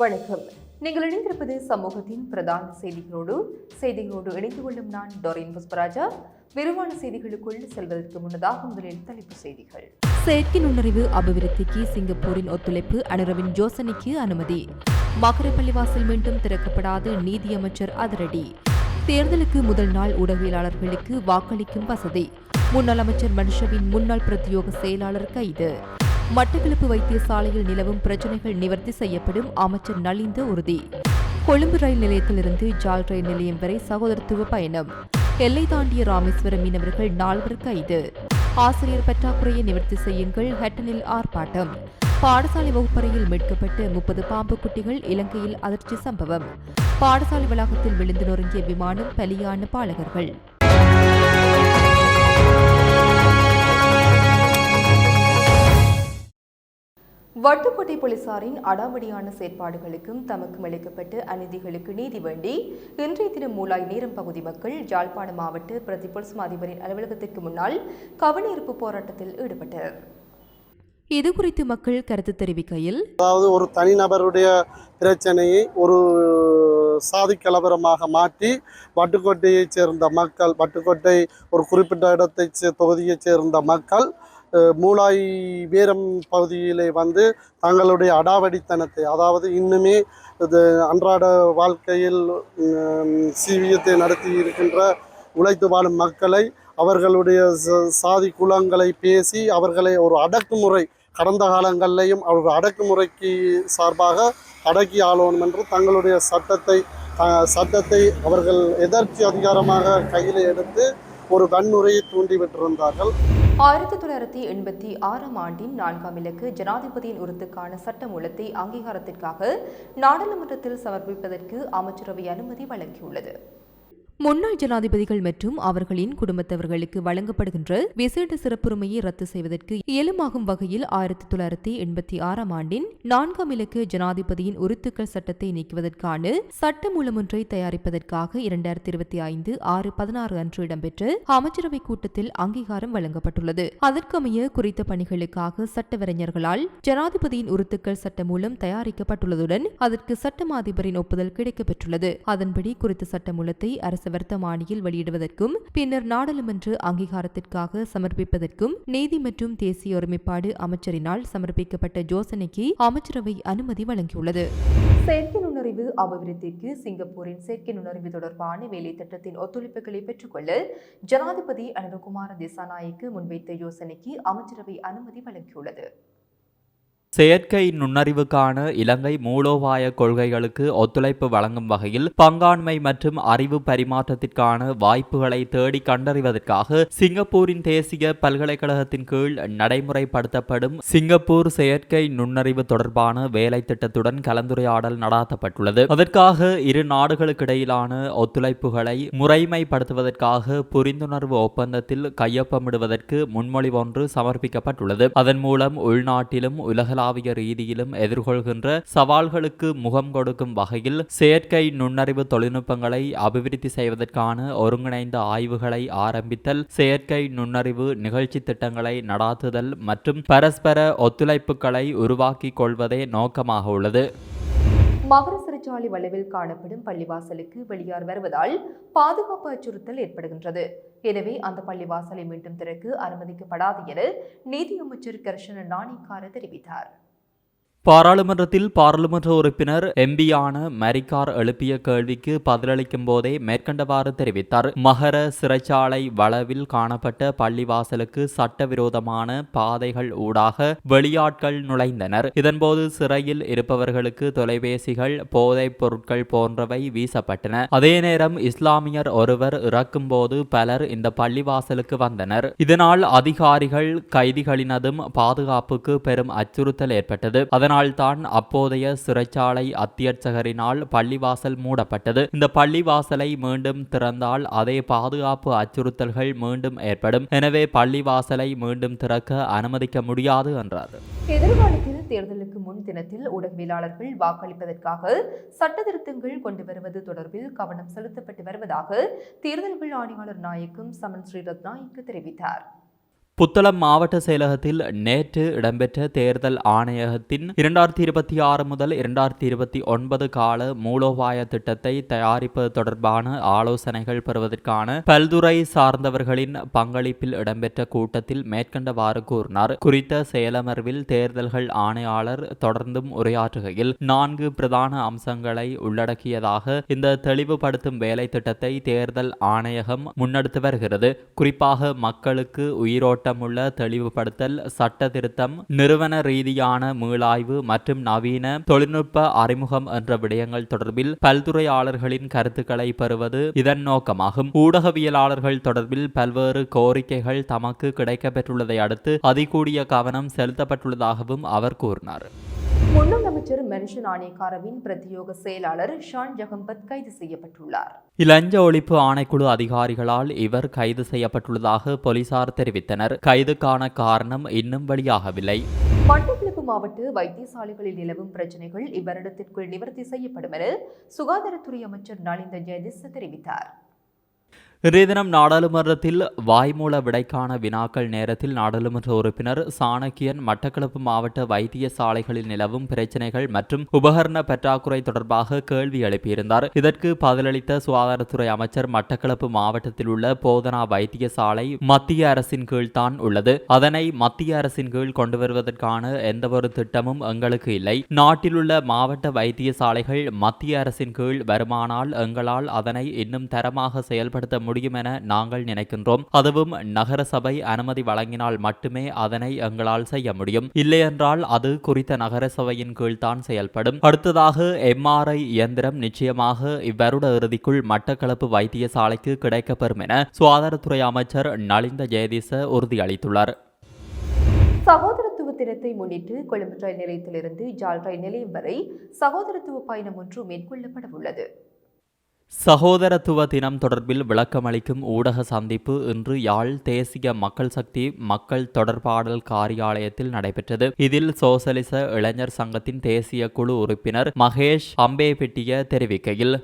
வணக்கம். நீங்கள் இணைந்திருப்பது சமூகத்தின் பிரதான செய்திகளோடு செய்திகளோடு இணைந்து கொள்ளும் நான் டொரின் புஷ்பராஜா. விரிவான செய்திகளுக்குள் செல்வதற்கு முன்னதாக முதலில் தலைப்பு செய்திகள். செயற்கை நுண்ணறிவு அபிவிருத்திக்கு சிங்கப்பூரின் ஒத்துழைப்பு அனுரவின் ஜோசனிக்கு அனுமதி. மகர பள்ளிவாசல் மீண்டும் திறக்கப்படாது நீதியமைச்சர் அதிரடி. தேர்தலுக்கு முதல் நாள் ஊடகவியலாளர்களுக்கு வாக்களிக்கும் வசதி. முன்னாள் அமைச்சர் மனுஷவின் முன்னாள் பிரத்யோக செயலாளர் கைது. மட்டக்களப்பு வைத்தியசாலையில் நிலவும் பிரச்சினைகள் நிவர்த்தி செய்யப்படும் அமைச்சர் நலிந்த உறுதி. கொழும்பு ரயில் நிலையத்திலிருந்து ஜால் ரயில் நிலையம் வரை சகோதரத்துவ பயணம். எல்லை தாண்டிய ராமேஸ்வரம் மீனவர்கள் நால்வர் கைது. ஆசிரியர் பற்றாக்குறையை நிவர்த்தி செய்யுங்கள் ஹட்டனில் ஆர்ப்பாட்டம். பாடசாலை வகுப்பறையில் மீட்கப்பட்டு முப்பது பாம்பு குட்டிகள் இலங்கையில் அதிர்ச்சி சம்பவம். பாடசாலை வளாகத்தில் விழுந்து நொறுங்கிய விமானம் பலியான பாலகர்கள். வட்டுக்கோட்டை போலீசாரின் அடாவடியான செயற்பாடுகளுக்கும் தமக்கும் அளிக்கப்பட்ட அநீதிகளுக்கு நீதி வேண்டி இன்றைய தினம் மூலாய் நேரம் பகுதி மக்கள் யாழ்ப்பாண மாவட்ட பிரதி போலீஸ் அதிபரின் அலுவலகத்திற்கு முன்னால் கவனஈர்ப்பு போராட்டத்தில் ஈடுபட்டனர். இதுகுறித்து மக்கள் கருத்து தெரிவிக்கையில் அதாவது ஒரு தனிநபருடைய பிரச்சனையை ஒரு சாதி கலவரமாக மாற்றி வட்டுக்கோட்டையைச் சேர்ந்த மக்கள் வட்டுக்கோட்டை ஒரு குறிப்பிட்ட இடத்தை தொகுதியைச் சேர்ந்த மக்கள் மூளாய் வீரம் பகுதியிலே வந்து தங்களுடைய அடாவடித்தனத்தை அதாவது இன்னுமே இது அன்றாட வாழ்க்கையில் சீவியத்தை நடத்தி இருக்கின்ற உழைத்து வாழும் மக்களை அவர்களுடைய ச- சாதி குலங்களை பேசி அவர்களை ஒரு அடக்குமுறை கடந்த காலங்களிலையும் அவர்கள் அடக்குமுறைக்கு சார்பாக அடக்கி ஆளணும் என்று தங்களுடைய சட்டத்தை சட்டத்தை அவர்கள் எதர்ச்சி அதிகாரமாக கையில் எடுத்து ஒரு வன்முறையை தூண்டிவிட்டிருந்தார்கள் ஆயிரத்தி தொள்ளாயிரத்தி எண்பத்தி ஆறாம் ஆண்டின் நான்காம் இலக்கு ஜனாதிபதியின் உறுத்துக்கான சட்டமூலத்தை அங்கீகாரத்திற்காக நாடாளுமன்றத்தில் சமர்ப்பிப்பதற்கு அமைச்சரவை அனுமதி வழங்கியுள்ளது. முன்னாள் ஜனாதிபதிகள் மற்றும் அவர்களின் குடும்பத்தவர்களுக்கு வழங்கப்படுகின்ற விசேட சிறப்புரிமையை ரத்து செய்வதற்கு இயலுமாகும் வகையில் ஆயிரத்தி தொள்ளாயிரத்தி எண்பத்தி ஆறாம் ஆண்டின் நான்காம் இலக்கு ஜனாதிபதியின் உறுத்துக்கள் சட்டத்தை நீக்குவதற்கான சட்ட மூலமொன்றை தயாரிப்பதற்காக இரண்டாயிரத்தி இருபத்தி ஐந்து ஆறு பதினாறு அன்று இடம்பெற்ற அமைச்சரவை கூட்டத்தில் அங்கீகாரம் வழங்கப்பட்டுள்ளது. அதற்கமைய குறித்த பணிகளுக்காக சட்டவரைஞர்களால் ஜனாதிபதியின் உறுத்துக்கள் சட்டமூலம் தயாரிக்கப்பட்டுள்ளதுடன் அதற்கு சட்டமாதிபரின் ஒப்புதல் கிடைக்கப்பெற்றுள்ளது. அதன்படி குறித்த சட்டமூலத்தை அரசு வர்த்தமானியில் வெளியிடுவதற்கும் பின்னர் நாடாளுமன்ற அங்கீகாரத்திற்காக சமர்ப்பிப்பதற்கும் நீதி மற்றும் தேசிய ஒருமைப்பாடு அமைச்சரினால் சமர்ப்பிக்கப்பட்ட யோசனைக்கு அமைச்சரவை அனுமதி வழங்கியுள்ளது. செயற்கை நுண்ணறிவு அபிவிருத்திக்கு சிங்கப்பூரின் செயற்கை நுண்ணறிவு தொடர்பான வேலை திட்டத்தின் ஒத்துழைப்புகளை பெற்றுக்கொள்ள ஜனாதிபதி அனுரகுமார திசாநாயக்கு முன்வைத்த யோசனைக்கு அமைச்சரவை அனுமதி வழங்கியுள்ளது. செயற்கை நுண்ணறிவுக்கான இலங்கை மூலோபாய கொள்கைகளுக்கு ஒத்துழைப்பு வழங்கும் வகையில் பங்காண்மை மற்றும் அறிவு பரிமாற்றத்திற்கான வாய்ப்புகளை தேடி கண்டறிவதற்காக சிங்கப்பூரின் தேசிய பல்கலைக்கழகத்தின் கீழ் நடைமுறைப்படுத்தப்படும் சிங்கப்பூர் செயற்கை நுண்ணறிவு தொடர்பான வேலை திட்டத்துடன் கலந்துரையாடல் நடாத்தப்பட்டுள்ளது. அதற்காக இரு நாடுகளுக்கிடையிலான ஒத்துழைப்புகளை முறைமைப்படுத்துவதற்காக புரிந்துணர்வு ஒப்பந்தத்தில் கையொப்பமிடுவதற்கு முன்மொழிவொன்று சமர்ப்பிக்கப்பட்டுள்ளது. அதன் மூலம் உள்நாட்டிலும் உலக உலகளாவிய ரீதியிலும் எதிர்கொள்கின்ற சவால்களுக்கு முகம் கொடுக்கும் வகையில் செயற்கை நுண்ணறிவு தொழில்நுட்பங்களை அபிவிருத்தி செய்வதற்கான ஒருங்கிணைந்த ஆய்வுகளை ஆரம்பித்தல் செயற்கை நுண்ணறிவு நிகழ்ச்சி திட்டங்களை நடாத்துதல் மற்றும் பரஸ்பர ஒத்துழைப்புகளை உருவாக்கிக் கொள்வதே நோக்கமாக உள்ளது. மகர பாதசாலை வளைவில் காணப்படும் பள்ளிவாசலுக்கு வெளியார் வருவதால் பாதுகாப்பு அச்சுறுத்தல் ஏற்படுகின்றது. எனவே அந்த பள்ளிவாசலை மீண்டும் திறக்க அனுமதிக்கப்படாது என நீதியமைச்சர் கர்ஷன நாணிக்கார தெரிவித்தார். பாராளுமன்றத்தில் பாராளுமன்ற உறுப்பினர் எம்பியான மரிக்கார் எழுப்பிய கேள்விக்கு பதிலளிக்கும் போதே மேற்கண்டவாறு தெரிவித்தார். மகர சிறைச்சாலை வளவில் காணப்பட்ட பள்ளிவாசலுக்கு சட்டவிரோதமான பாதைகள் ஊடாக வெளியாட்கள் நுழைந்தனர். இதன்போது சிறையில் இருப்பவர்களுக்கு தொலைபேசிகள் போதைப் பொருட்கள் போன்றவை வீசப்பட்டன. அதே நேரம் இஸ்லாமியர் ஒருவர் இறக்கும்போது பலர் இந்த பள்ளிவாசலுக்கு வந்தனர். இதனால் அதிகாரிகள் கைதிகளினதும் பாதுகாப்புக்கு பெரும் அச்சுறுத்தல் ஏற்பட்டது. அதன் தான் அப்போதைய சிறைச்சாலை அத்தியட்சகரினால் பள்ளிவாசல் மூடப்பட்டது. இந்த பள்ளிவாசலை மீண்டும் திறந்தால் அதே பாதுகாப்பு அச்சுறுத்தல்கள் மீண்டும் ஏற்படும். எனவே பள்ளிவாசலை மீண்டும் திறக்க அனுமதிக்க முடியாது என்றார். எதிர்காலத்தில் தேர்தலுக்கு முன் தினத்தில் ஊடகவியலாளர்கள் வாக்களிப்பதற்காக சட்ட திருத்தங்கள் கொண்டு வருவது தொடர்பில் கவனம் செலுத்தப்பட்டு வருவதாக தேர்தல்கள் ஆணையாளர் நாயக்கும் சமன் ஸ்ரீரத்நாயக்கு தெரிவித்தார். புத்தளம் மாவட்ட செயலகத்தில் நேற்று இடம்பெற்ற தேர்தல் ஆணையகத்தின் இரண்டாயிரத்தி இருபத்தி ஆறு முதல் இரண்டாயிரத்தி இருபத்தி ஒன்பது கால மூலோபாய திட்டத்தை தயாரிப்பது தொடர்பான ஆலோசனைகள் பெறுவதற்கான பல்துறை சார்ந்தவர்களின் பங்களிப்பில் இடம்பெற்ற கூட்டத்தில் மேற்கண்டவாறு கூறினார். குறித்த செயலமர்வில் தேர்தல்கள் ஆணையாளர் தொடர்ந்தும் உரையாற்றுகையில் நான்கு பிரதான அம்சங்களை உள்ளடக்கியதாக இந்த தெளிவுபடுத்தும் வேலை திட்டத்தை தேர்தல் ஆணையகம் முன்னெடுத்து வருகிறது. குறிப்பாக மக்களுக்கு உயிரோட்ட சட்டமுள்ள தெளிவுபடுத்தல் சட்ட திருத்தம் நிறுவன ரீதியான மீளாய்வு மற்றும் நவீன தொழில்நுட்ப அறிமுகம் என்ற விடயங்கள் தொடர்பில் பல்துறையாளர்களின் கருத்துக்களை பெறுவது இதன் நோக்கமாகும். ஊடகவியலாளர்கள் தொடர்பில் பல்வேறு கோரிக்கைகள் தமக்கு கிடைக்கப்பெற்றுள்ளதை அடுத்து அதிகூடிய கவனம் செலுத்தப்பட்டுள்ளதாகவும் அவர் கூறினார். முன்னாள் அமைச்சர் மென்ஷன் ஆணையக்காரவின் பிரத்யோக செயலாளர் ஷான் ஜகம்பத் கைது செய்யப்பட்டுள்ளார். இலஞ்ச ஒழிப்பு ஆணைக்குழு அதிகாரிகளால் இவர் கைது செய்யப்பட்டுள்ளதாக போலீசார் தெரிவித்தனர். கைதுக்கான காரணம் இன்னும் வெளியாகவில்லை. மட்டக்களப்பு மாவட்ட வைத்தியசாலைகளில் நிலவும் பிரச்சினைகள் இவ்வருடத்திற்குள் நிவர்த்தி செய்யப்படும் என சுகாதாரத்துறை அமைச்சர் நலிந்த ஜெயதிஸ் தெரிவித்தார். இன்றைய தினம் நாடாளுமன்றத்தில் வாய்மூல விடைக்கான வினாக்கள் நேரத்தில் நாடாளுமன்ற உறுப்பினர் சாணக்கியன் மட்டக்களப்பு மாவட்ட வைத்தியசாலைகளில் நிலவும் பிரச்சினைகள் மற்றும் உபகரண பற்றாக்குறை தொடர்பாக கேள்வி எழுப்பியிருந்தார். இதற்கு பதிலளித்த சுகாதாரத்துறை அமைச்சர் மட்டக்களப்பு மாவட்டத்தில் உள்ள போதனா வைத்தியசாலை மத்திய அரசின் கீழ்தான் உள்ளது. அதனை மத்திய அரசின் கீழ் கொண்டு வருவதற்கான எந்தவொரு திட்டமும் எங்களுக்கு இல்லை. நாட்டில் உள்ள மாவட்ட வைத்தியசாலைகள் மத்திய அரசின் கீழ் வருமானால் எங்களால் அதனை இன்னும் தரமாக செயல்படுத்த முடியும் என நாங்கள் நினைக்கின்றோம். அதுவும் நகர சபை அனுமதி வழங்கினால் மட்டுமே அதனை எங்களால் செய்ய முடியும். இல்லையென்றால் அது குறித்த நகர சபையின் கீழ்தான் செயல்படும். அடுத்ததாக எம்ஆர்ஐ இயந்திரம் நிச்சயமாக இவ்வருட இறுதிக்குள் மட்டக்களப்பு வைத்தியசாலைக்கு கிடைக்கப்பெறும் என சுகாதாரத்துறை அமைச்சர் நலிந்த ஜெயதீச உறுதியளித்துள்ளார். சகோதரத்துவ தினத்தை முன்னிட்டு கொழும்பு ரயில் நிலையத்திலிருந்து ஜால் ரயில் நிலையம் வரை சகோதரத்துவ பயணம் ஒன்று மேற்கொள்ளப்பட உள்ளது. சகோதரத்துவ தினம் தொடர்பில் விளக்கமளிக்கும் ஊடக சந்திப்பு இன்று யாழ் தேசிய மக்கள் சக்தி மக்கள் தொடர்பாடல் காரியாலயத்தில் நடைபெற்றது. இதில் சோசலிச இளைஞர் சங்கத்தின் தேசிய குழு உறுப்பினர் மகேஷ் அம்பேபெட்டிய தெரிவிக்கையில்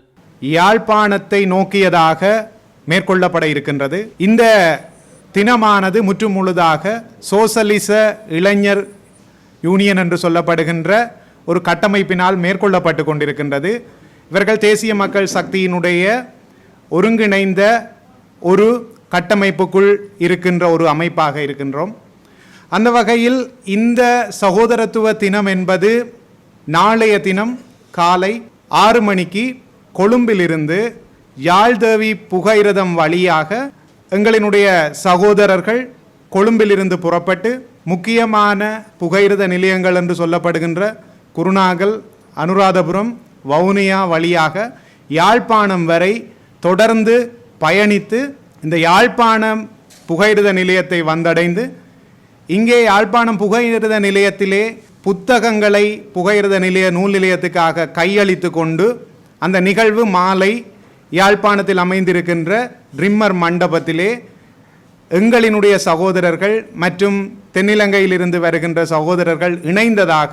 யாழ்ப்பாணத்தை நோக்கியதாக மேற்கொள்ளப்பட இருக்கின்றது. இந்த தினமானது முற்றுமுழுதாக சோசலிச இளைஞர் யூனியன் என்று சொல்லப்படுகின்ற ஒரு கட்டமைப்பினால் மேற்கொள்ளப்பட்டு கொண்டிருக்கின்றது. இவர்கள் தேசிய மக்கள் சக்தியினுடைய ஒருங்கிணைந்த ஒரு கட்டமைப்புக்குள் இருக்கின்ற ஒரு அமைப்பாக இருக்கின்றோம். அந்த வகையில் இந்த சகோதரத்துவ தினம் என்பது நாளைய தினம் காலை ஆறு மணிக்கு கொழும்பிலிருந்து யாழ்தேவி புகையிரதம் வழியாக எங்களினுடைய சகோதரர்கள் கொழும்பிலிருந்து புறப்பட்டு முக்கியமான புகையிரத நிலையங்கள் என்று சொல்லப்படுகின்ற குருநாகல் அனுராதபுரம் வவுனியா வழியாக யாழ்ப்பாணம் வரை தொடர்ந்து பயணித்து இந்த யாழ்ப்பாணம் புகையிரத நிலையத்தை வந்தடைந்து இங்கே யாழ்ப்பாணம் புகையிரத நிலையத்திலே புத்தகங்களை புகையிரத நிலைய நூல் நிலையத்துக்காக கையளித்து கொண்டு அந்த நிகழ்வு மாலை யாழ்ப்பாணத்தில் அமைந்திருக்கின்ற ட்ரிம்மர் மண்டபத்திலே எங்களினுடைய சகோதரர்கள் மற்றும் தென்னிலங்கையிலிருந்து வருகின்ற சகோதரர்கள் இணைந்ததாக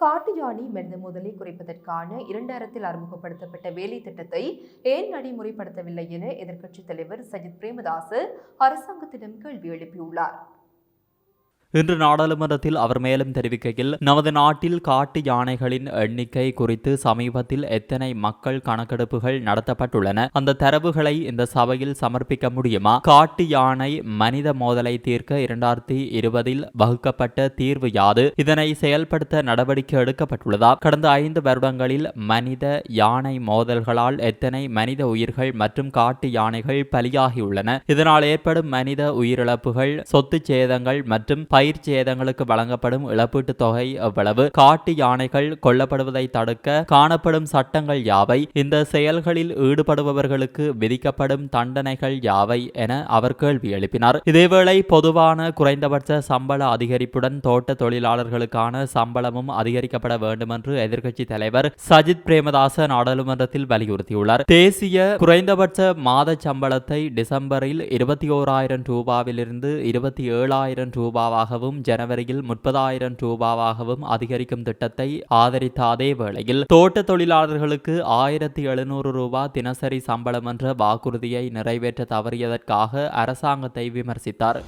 காட்டு யானை மனித முதலை குறைப்பதற்கான இரண்டாயிரத்தில் அறிமுகப்படுத்தப்பட்ட வேலை திட்டத்தை ஏன் நடைமுறைப்படுத்தவில்லை என எதிர்க்கட்சித் தலைவர் சஜித் பிரேமதாஸ் அரசாங்கத்திடம் கேள்வி எழுப்பியுள்ளார். இன்று நாடாளுமன்றத்தில் அவர் மேலும் தெரிவிக்கையில் நமது நாட்டில் காட்டு யானைகளின் எண்ணிக்கை குறித்து சமீபத்தில் எத்தனை மக்கள் கணக்கெடுப்புகள் நடத்தப்பட்டுள்ளன? அந்த தரவுகளை இந்த சபையில் சமர்ப்பிக்க முடியுமா? காட்டு யானை மனித மோதலை தீர்க்க இரண்டாயிரத்தி இருபதில் வகுக்கப்பட்ட தீர்வு யாது? இதனை செயல்படுத்த நடவடிக்கை எடுக்கப்பட்டுள்ளதா? கடந்த ஐந்து வருடங்களில் மனித யானை மோதல்களால் எத்தனை மனித உயிர்கள் மற்றும் காட்டு யானைகள் பலியாகியுள்ளன? இதனால் ஏற்படும் மனித உயிரிழப்புகள் சொத்து சேதங்கள் மற்றும் பயிர் சேதங்களுக்கு வழங்கப்படும் இழப்பீட்டுத் தொகை எவ்வளவு? காட்டு யானைகள் கொல்லப்படுவதை தடுக்க காணப்படும் சட்டங்கள் யாவை? இந்த செயல்களில் ஈடுபடுபவர்களுக்கு விதிக்கப்படும் தண்டனைகள் யாவை? என அவர் கேள்வி எழுப்பினார். இதேவேளை பொதுவான குறைந்தபட்ச சம்பள அதிகரிப்புடன் தோட்ட தொழிலாளர்களுக்கான சம்பளமும் அதிகரிக்கப்பட வேண்டும் என்று எதிர்க்கட்சி தலைவர் சஜித் பிரேமதாச நாடாளுமன்றத்தில் வலியுறுத்தியுள்ளார். தேசிய குறைந்தபட்ச மாத சம்பளத்தை டிசம்பரில் இருபத்தி ஓராயிரம் ரூபாவிலிருந்து இருபத்தி ஏழாயிரம் ரூபாவாக ரூபாவாகவும் ஜனவரியில் முப்பதாயிரம் ரூபாவாகவும் அதிகரிக்கும் திட்டத்தை ஆதரித்த அதே வேளையில் தோட்ட தொழிலாளர்களுக்கு ஆயிரத்தி எழுநூறு ரூபாய் தினசரி சம்பளம் என்ற வாக்குறுதியை நிறைவேற்ற தவறியதற்காக அரசாங்கத்தை விமர்சித்தார்.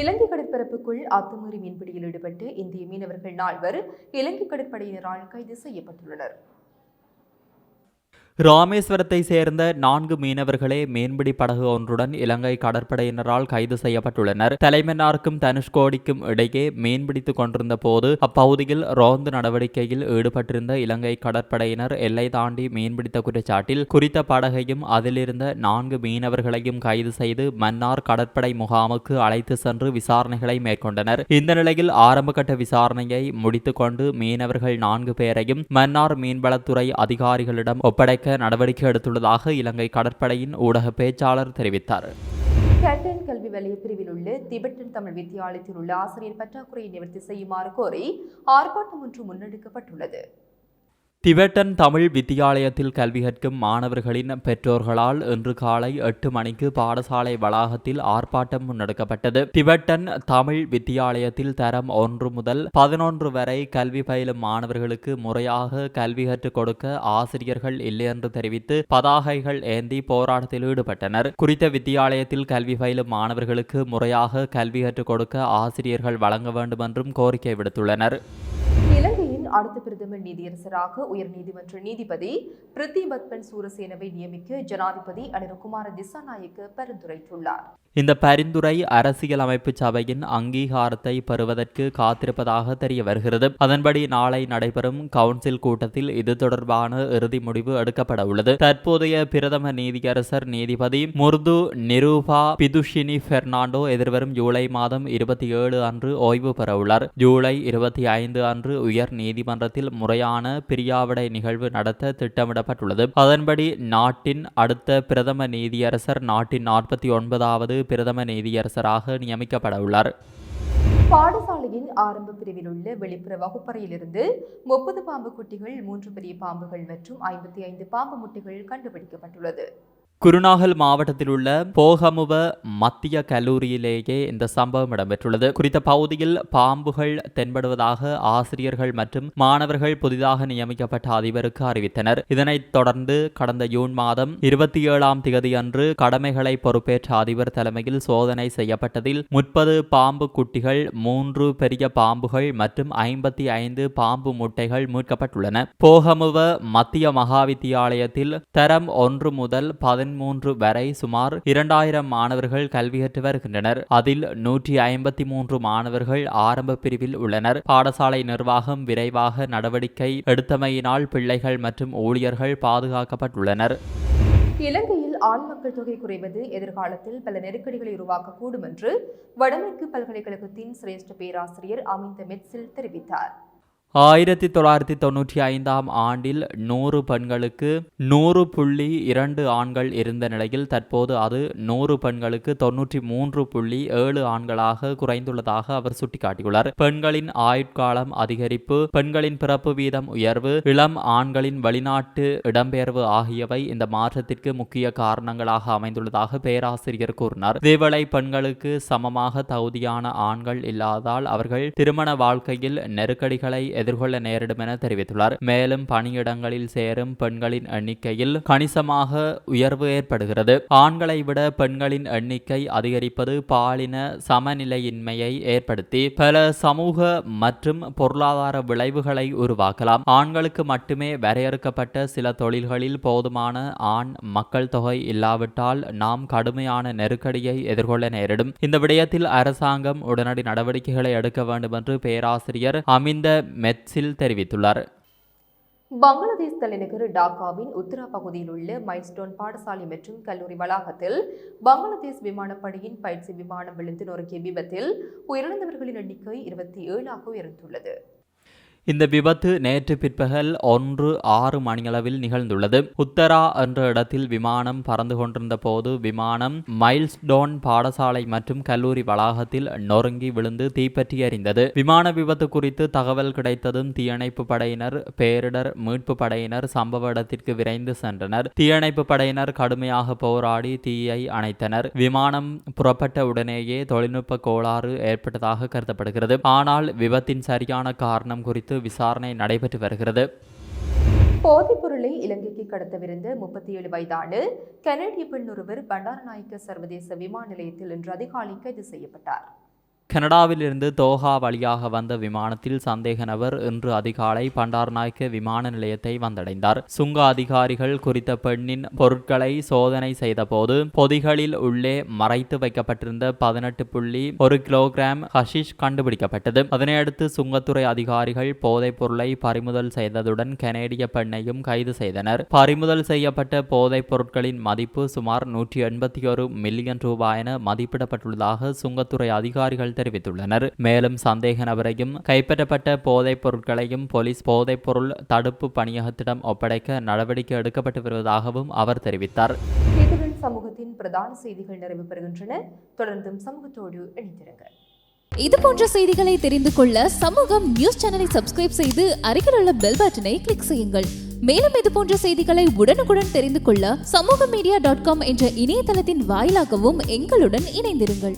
இலங்கை கடற்பரப்புக்குள் அத்துமீறி மீன்பிடியில் ஈடுபட்டு இந்திய மீனவர்கள் நால்வர் இலங்கை கடற்படையினரால் கைது செய்யப்பட்டுள்ளனர். ராமேஸ்வரத்தை சேர்ந்த நான்கு மீனவர்களே மீன்பிடி படகு ஒன்றுடன் இலங்கை கடற்படையினரால் கைது செய்யப்பட்டுள்ளனர். தலைமன்னாருக்கும் தனுஷ்கோடிக்கும் இடையே மீன்பிடித்துக் கொண்டிருந்த போது அப்பகுதியில் ரோந்து நடவடிக்கையில் ஈடுபட்டிருந்த இலங்கை கடற்படையினர் எல்லை தாண்டி மீன்பிடித்த குற்றச்சாட்டில் குறித்த படகையும் அதிலிருந்த நான்கு மீனவர்களையும் கைது செய்து மன்னார் கடற்படை முகாமுக்கு அழைத்து சென்று விசாரணைகளை மேற்கொண்டனர். இந்த நிலையில் ஆரம்பகட்ட விசாரணையை முடித்துக்கொண்டு மீனவர்கள் நான்கு பேரையும் மன்னார் மீன்வளத்துறை அதிகாரிகளிடம் ஒப்படைக்க நடவடிக்கை எடுத்துள்ளதாக இலங்கை கடற்படையின் ஊடக பேச்சாளர் தெரிவித்தார். கேட்டன் கல்வி வலய பிரிவில் உள்ள திபெத்தன் தமிழ் வித்தியாலயத்தில் உள்ள ஆசிரியர் பற்றாக்குறையை நிவர்த்தி செய்யுமாறு கோரி ஆர்ப்பாட்டம் ஒன்று முன்னெடுக்கப்பட்டுள்ளது. திபெட்டன் தமிழ் வித்தியாலயத்தில் கல்வி கற்கும் மாணவர்களின் பெற்றோர்களால் இன்று காலை எட்டு மணிக்கு பாடசாலை வளாகத்தில் ஆர்ப்பாட்டம் முன்னெடுக்கப்பட்டது. திபெட்டன் தமிழ் வித்தியாலயத்தில் தரம் ஒன்று முதல் பதினொன்று வரை கல்வி பயிலும் மாணவர்களுக்கு முறையாக கல்வி கற்றுக் கொடுக்க ஆசிரியர்கள் இல்லை என்று தெரிவித்து பதாகைகள் ஏந்தி போராட்டத்தில் ஈடுபட்டனர். குறித்த வித்தியாலயத்தில் கல்வி பயிலும் மாணவர்களுக்கு முறையாக கல்வி கற்றுக் கொடுக்க ஆசிரியர்கள் வழங்க வேண்டும் என்றும் கோரிக்கை விடுத்துள்ளனர். இலங்கையின் அடுத்த பிரதமர் நீதியரசராக உயர்நீதிமன்ற நீதிபதி பிரித்தி பத்மன் சூரசேனவை நியமிக்க ஜனாதிபதி அனிருகுமார திசாநாயக்கு பரிந்துரைத்துள்ளார். இந்த பரிந்துரை அரசியல் அமைப்பு சபையின் அங்கீகாரத்தை பெறுவதற்கு காத்திருப்பதாக தெரிய வருகிறது. அதன்படி நாளை நடைபெறும் கவுன்சில் கூட்டத்தில் இது தொடர்பான இறுதி முடிவு எடுக்கப்பட உள்ளது. தற்போதைய பிரதம நீதியரசர் நீதிபதி முர்து நிரூபா பிதுஷினி பெர்னாண்டோ எதிர்வரும் ஜூலை மாதம் இருபத்தி ஏழு அன்று ஓய்வு பெற உள்ளார். ஜூலை இருபத்தி ஐந்து அன்று உயர் நீதி நீதிமன்றத்தில் முறையான பிரியாவிடை நிகழ்வு நடத்த திட்டமிடப்பட்டுள்ளது. அதன்படி நாட்டின் அடுத்த பிரதம நீதியரசர் நாட்டின் நாற்பத்தி ஒன்பதாவது பிரதம நீதியரசராக நியமிக்கப்பட உள்ளார் பாடசாலையின் ஆரம்ப பிரிவில் உள்ள வெளிப்புற வகுப்பறையிலிருந்து முப்பது பாம்பு குட்டிகள் மூன்று பெரிய பாம்புகள் மற்றும் ஐம்பத்தி ஐந்து பாம்பு முட்டைகள் கண்டுபிடிக்கப்பட்டுள்ளது. குருநாகல் மாவட்டத்தில் உள்ள போகமுவ மத்திய கல்லூரியிலேயே இந்த சம்பவம் இடம்பெற்றுள்ளது. குறித்த பகுதியில் பாம்புகள் தென்படுவதாக ஆசிரியர்கள் மற்றும் மாணவர்கள் புதிதாக நியமிக்கப்பட்ட அதிபருக்கு அறிவித்தனர். இதனைத் தொடர்ந்து கடந்த ஜூன் மாதம் இருபத்தி ஏழாம் தேதி அன்று கடமைகளை பொறுப்பேற்ற அதிபர் தலைமையில் சோதனை செய்யப்பட்டதில் முப்பது பாம்பு குட்டிகள் மூன்று பெரிய பாம்புகள் மற்றும் ஐம்பத்தி ஐந்து பாம்பு முட்டைகள் மீட்கப்பட்டுள்ளன. போகமுவ மத்திய மகாவித்தியாலயத்தில் தரம் ஒன்று முதல் பதிமூன்று வரை சுமார் இரண்டாயிரம் மாணவர்கள் கல்வி கற்று வருகின்றனர். அதில் நூற்றி ஐம்பத்தி மூன்று மாணவர்கள் ஆரம்ப பிரிவில் உள்ளனர். பாடசாலை நிர்வாகம் விரைவாக நடவடிக்கை எடுத்தமையினால் பிள்ளைகள் மற்றும் ஊழியர்கள் பாதுகாக்கப்பட்டுள்ளனர். இலங்கையில் ஆண் மக்கள் தொகை குறைவது எதிர்காலத்தில் பல நெருக்கடிகளை உருவாக்கக்கூடும் என்று வடமேற்கு பல்கலைக்கழகத்தின் சிரேஷ்ட பேராசிரியர் அமிந்த மெட்சில் தெரிவித்தார். ஆயிரத்தி தொள்ளாயிரத்தி தொண்ணூற்றி ஐந்தாம் ஆண்டில் நூறு பெண்களுக்கு நூறு புள்ளி இரண்டு ஆண்கள் இருந்த நிலையில் தற்போது அது நூறு பெண்களுக்கு தொன்னூற்றி மூன்று புள்ளி ஏழு ஆண்களாக குறைந்துள்ளதாக அவர் சுட்டிக்காட்டியுள்ளார். பெண்களின் ஆயுட்காலம் அதிகரிப்பு பெண்களின் பிறப்பு வீதம் உயர்வு இளம் ஆண்களின் வெளிநாட்டு இடம்பெயர்வு ஆகியவை இந்த மாற்றத்திற்கு முக்கிய காரணங்களாக அமைந்துள்ளதாக பேராசிரியர் கூறினார். இதேவேளை பெண்களுக்கு சமமாக தகுதியான ஆண்கள் இல்லாதால் அவர்கள் திருமண வாழ்க்கையில் நெருக்கடிகளை எதிர்கொள்ள நேரிடும் என தெரிவித்துள்ளார். மேலும் பணியிடங்களில் சேரும் பெண்களின் எண்ணிக்கையில் கணிசமாக உயர்வு ஏற்படுகிறது. ஆண்களை விட பெண்களின் எண்ணிக்கை அதிகரிப்பது பாலின சமநிலையின்மையை ஏற்படுத்தி பல சமூக மற்றும் பொருளாதார விளைவுகளை உருவாக்கலாம். ஆண்களுக்கு மட்டுமே வரையறுக்கப்பட்ட சில தொழில்களில் போதுமான ஆண் மக்கள் தொகை இல்லாவிட்டால் நாம் கடுமையான நெருக்கடியை எதிர்கொள்ள நேரிடும். இந்த விடயத்தில் அரசாங்கம் உடனடி நடவடிக்கைகளை எடுக்க வேண்டும் என்று பேராசிரியர் அமிந்த மெட்சில் தெரிவித்துள்ளார். பங்களாதேஷ் தலைநகர் டாக்காவின் உத்தரா பகுதியில் உள்ள மைல்ஸ்டோன் பாடசாலை மற்றும் கல்லூரி வளாகத்தில் பங்களாதேஷ் விமானப்படையின் பயிற்சி விமானம் விழுந்து நொறுக்கிய விபத்தில் உயிரிழந்தவர்களின் எண்ணிக்கை இருபத்தி ஏழாக உயர்ந்துள்ளது. இந்த விபத்து நேற்று பிற்பகல் ஒன்று ஆறு மணியளவில் நிகழ்ந்துள்ளது. உத்தரா என்ற இடத்தில் விமானம் பறந்து கொண்டிருந்த போது விமானம் மைல்ஸ்டோன் பாடசாலை மற்றும் கல்லூரி வளாகத்தில் நொறுங்கி விழுந்து தீப்பற்றி எறிந்தது. விமான விபத்து குறித்து தகவல் கிடைத்ததும் தீயணைப்பு படையினர் பேரிடர் மீட்பு படையினர் சம்பவ இடத்திற்கு விரைந்து சென்றனர். தீயணைப்பு படையினர் கடுமையாக போராடி தீயை அணைத்தனர். விமானம் புறப்பட்ட உடனேயே தொழில்நுட்ப கோளாறு ஏற்பட்டதாக கருதப்படுகிறது. ஆனால் விபத்தின் சரியான காரணம் குறித்து விசாரணை நடைபெற்று வருகிறது. போதைப் பொருளை இலங்கைக்கு கடத்தவிருந்த முப்பத்தி ஏழு வயதான கனடிய பெண் ஒருவர் பண்டாரநாயக்க சர்வதேச விமான நிலையத்தில் இன்று அதிகாலை கைது செய்யப்பட்டார். கனடாவிலிருந்து தோஹா வழியாக வந்த விமானத்தில் சந்தேக நபர் இன்று அதிகாலை பண்டார்நாயக்க விமான நிலையத்தை வந்தடைந்தார். சுங்க அதிகாரிகள் குறித்த பெண்ணின் பொருட்களை சோதனை செய்தபோது பொதிகளில் உள்ளே மறைத்து வைக்கப்பட்டிருந்த பதினெட்டு புள்ளி ஒரு கிலோகிராம் ஹஷிஷ் கண்டுபிடிக்கப்பட்டது. அதனையடுத்து சுங்கத்துறை அதிகாரிகள் போதைப் பொருளை பறிமுதல் செய்ததுடன் கனேடிய பெண்ணையும் கைது செய்தனர். பறிமுதல் செய்யப்பட்ட போதைப் பொருட்களின் மதிப்பு சுமார் நூற்றி எண்பத்தி ஒரு மில்லியன் ரூபாய் என மதிப்பிடப்பட்டுள்ளதாக சுங்கத்துறை அதிகாரிகள் அதிகாரிகள் தெரிவித்துள்ளனர். மேலும் சந்தேக நபரையும் கைப்பற்றப்பட்ட போதைப் பொருட்களையும் போலீஸ் போதைப் பொருள் தடுப்பு பணியகத்திடம் ஒப்படைக்க நடவடிக்கை எடுக்கப்பட்டு வருவதாகவும் அவர் தெரிவித்தார். இதுடன் சமூகத்தின் பிரதான செய்திகள் நிறைவு பெறுகின்றன. தொடர்ந்தும் சமூகத்தோடு இணைந்திருங்கள். இது போன்ற செய்திகளை தெரிந்து கொள்ள சமூகம் நியூஸ் சேனலை சப்ஸ்கிரைப் செய்து அருகில் உள்ள பெல் பட்டனை கிளிக் செய்யுங்கள். மேலும் இது போன்ற செய்திகளை உடனுக்குடன் தெரிந்து கொள்ள சமூக மீடியா டாட் காம் என்ற இணையதளத்தின் வாயிலாகவும் எங்களுடன் இணைந்திருங்கள்.